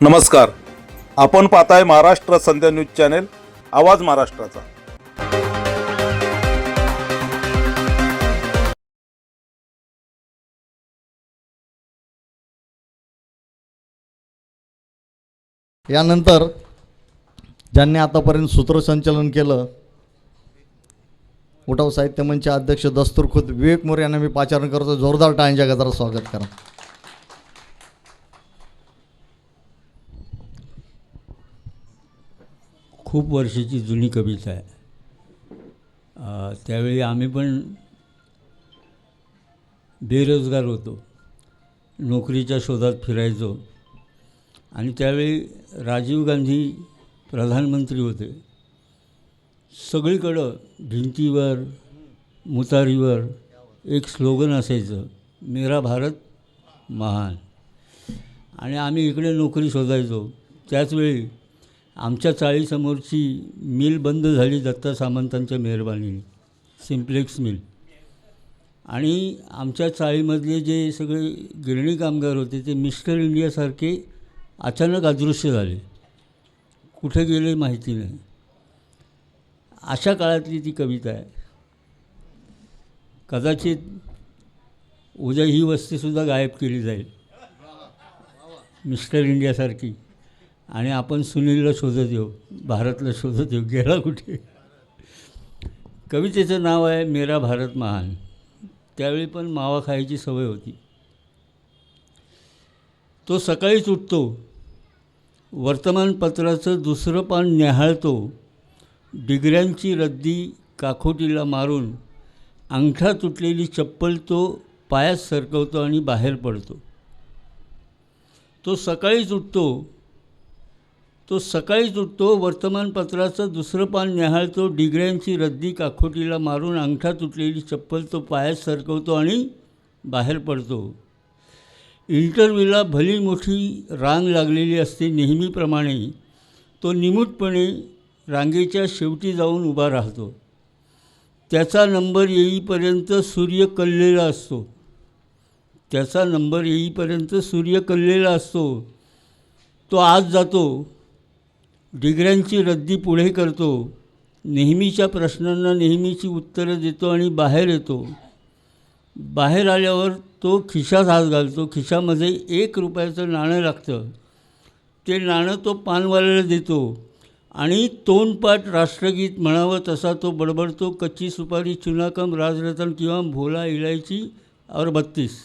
नमस्कार. आपण पाहताय महाराष्ट्र संध्या न्यूज चॅनेल आवाज महाराष्ट्राचा. यानंतर ज्यांनी आतापर्यंत सूत्रसंचलन केलं उठाव साहित्य मंच अध्यक्ष दस्तूर खुद विवेक मोरे यांना मी पाचारण करतो. जोरदार टाळ्यांच्या गजरात स्वागत करा. खूप वर्षाची जुनी कविता आहे. त्यावेळी आम्ही पण बेरोजगार होतो. नोकरीच्या शोधात फिरायचो. आणि त्यावेळी राजीव गांधी प्रधानमंत्री होते. सगळीकडं भिंतीवर मुतारीवर एक स्लोगन असायचं मेरा भारत महान. आणि आम्ही इकडे नोकरी शोधायचो. त्याचवेळी आमच्या चाळीसमोरची मिल बंद झाली दत्ता सामंतांच्या मेहरबानीने. Simplex mill. आणि आमच्या चाळीमधले जे सगळे गिरणी कामगार होते ते मिस्टर इंडियासारखे अचानक अदृश्य झाले. कुठे गेले माहिती नाही. अशा काळातली ती कविता आहे. कदाचित उद्या ही वस्तीसुद्धा गायब केली जाईल. मिस्टर इंडियासारखी आणि आपण सुनीलला शोधत येऊ भारतला शोधत येऊ गेला कुठे? कवितेचं नाव आहे मेरा भारत महान. त्यावेळी पण मावा खायची सवय होती. तो सकाळीच उठतो वर्तमानपत्राचं दुसरं पान न्याहाळतो डिग्र्यांची रद्दी काखोटीला मारून अंगठा तुटलेली चप्पल तो पायात सरकवतो आणि बाहेर पडतो. तो सकाळीच उठतो तो सकाळीच उठतो वर्तमानपत्राचं दुसरं पान न्याहाळतो डिग्र्यांची रद्दी काखोटीला मारून अंगठा तुटलेली चप्पल तो पायात सरकवतो आणि बाहेर पडतो. इंटरव्ह्यूला भली मोठी रांग लागलेली असते नेहमीप्रमाणे. तो निमूटपणे रांगेच्या शेवटी जाऊन उभा राहतो. त्याचा नंबर येईपर्यंत सूर्य कललेला असतो. त्याचा नंबर येईपर्यंत सूर्य कललेला असतो. तो आज जातो. डिग्र्यांची रद्दी पुढे करतो. नेहमीच्या प्रश्नांना नेहमीची उत्तरं देतो आणि बाहेर येतो. बाहेर आल्यावर तो खिशात हात घालतो. खिशामध्ये एक रुपयाचं नाणं लागतं. ते नाणं तो पानवाल्याला देतो आणि तोंडपाठ राष्ट्रगीत म्हणावं तसा तो बडबडतो. कच्ची सुपारी चुनाकम राजरतन किंवा भोला इलायची और बत्तीस.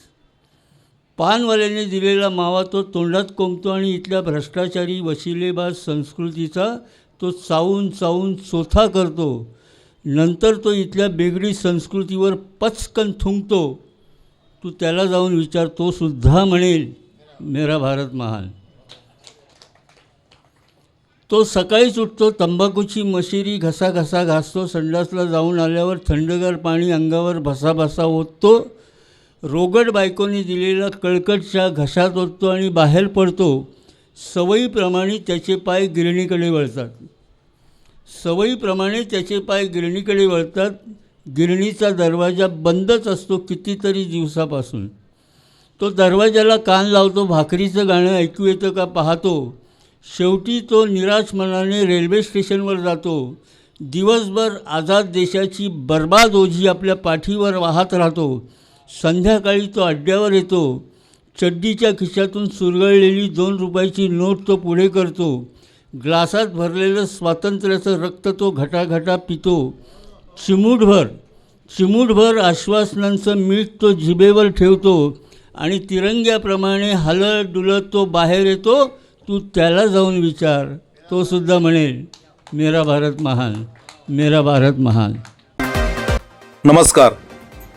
पानवाल्याने दिलेला मावा तो तोंडात कोंबतो आणि इथल्या भ्रष्टाचारी वशिलेबाज संस्कृतीचा तो चावून चावून चोथा करतो. नंतर तो इथल्या बेगडी संस्कृतीवर पचकन थुंकतो. तू त्याला जाऊन विचार तो सुद्धा म्हणेल मेरा भारत महान. तो सकाळीच उठतो तंबाखूची मशिरी घसा घसा घासतो संडासला जाऊन आल्यावर थंडगार पाणी अंगावर भसाभसा ओततो रोगट बायकोने दिलेला कळकटच्या घशात ओततो आणि बाहेर पडतो सवयीप्रमाणे त्याचे पाय गिरणीकडे वळतात. सवयीप्रमाणे त्याचे पाय गिरणीकडे वळतात. गिरणीचा दरवाजा बंदच असतो कितीतरी दिवसापासून. तो दरवाजाला कान लावतो भाकरीचं गाणं ऐकू येतं का पाहतो. शेवटी तो निराश मनाने रेल्वे स्टेशनवर जातो. दिवसभर आझाद देशाची बर्बाद ओझी आपल्या पाठीवर वाहत राहतो. संध्याकाळी तो अड्ड्यावर येतो. चड्डीच्या खिशातून सुरगळलेली दोन रुपयाची नोट तो पुढे करतो. ग्लासात भरलेलं स्वातंत्र्याचं रक्त तो घटाघटा पितो. चिमूटभर चिमूटभर आश्वासनांचं मीठ तो जिभेवर ठेवतो आणि तिरंग्याप्रमाणे हलत डुलत तो बाहेर येतो. तू त्याला जाऊन विचार. तो सुद्धा म्हणेल मेरा भारत महान मेरा भारत महान. नमस्कार.